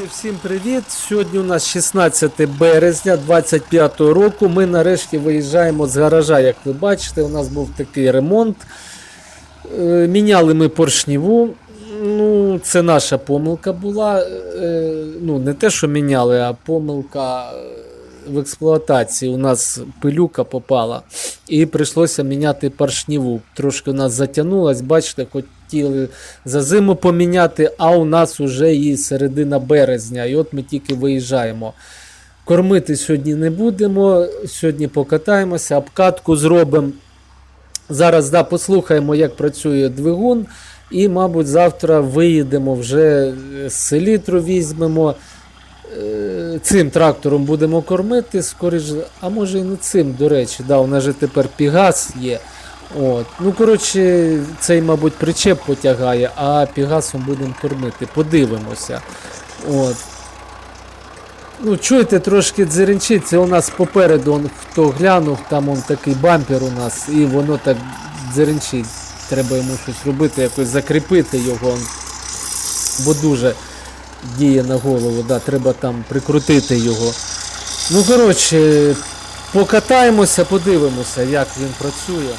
Друзі, всім привіт! Сьогодні у нас 16 березня 25 року. Ми нарешті виїжджаємо з гаража. Як ви бачите, у нас був такий ремонт. Е, Міняли ми поршніву. Ну, це наша помилка була. Е, Ну, не те, що міняли, а помилка е, в експлуатації. У нас пилюка попала. І прийшлося міняти поршніву. Трошки у нас затягнулось, бачите, хотіли за зиму поміняти, а у нас вже і середина березня. І от ми тільки виїжджаємо. Кормити сьогодні не будемо. Сьогодні покатаємося, обкатку зробимо. Зараз да, послухаємо, як працює двигун. І, мабуть, завтра виїдемо вже з селітру візьмемо. Цим трактором будемо кормити, скоріш, а може і не цим, до речі, да, у нас же тепер Пігас є. От. Ну, коротше, цей, мабуть, причеп потягає, а Пігасом будемо кормити. Подивимося. От. Ну, чуєте, трошки дзеренчить, це у нас попереду, он, хто глянув, там он такий бампер у нас, і воно так дзеренчить. Треба йому щось робити, якось закріпити його. Бо дуже діє на голову, да, треба там прикрутити його. Ну, коротше, покатаємося, подивимося, як він працює.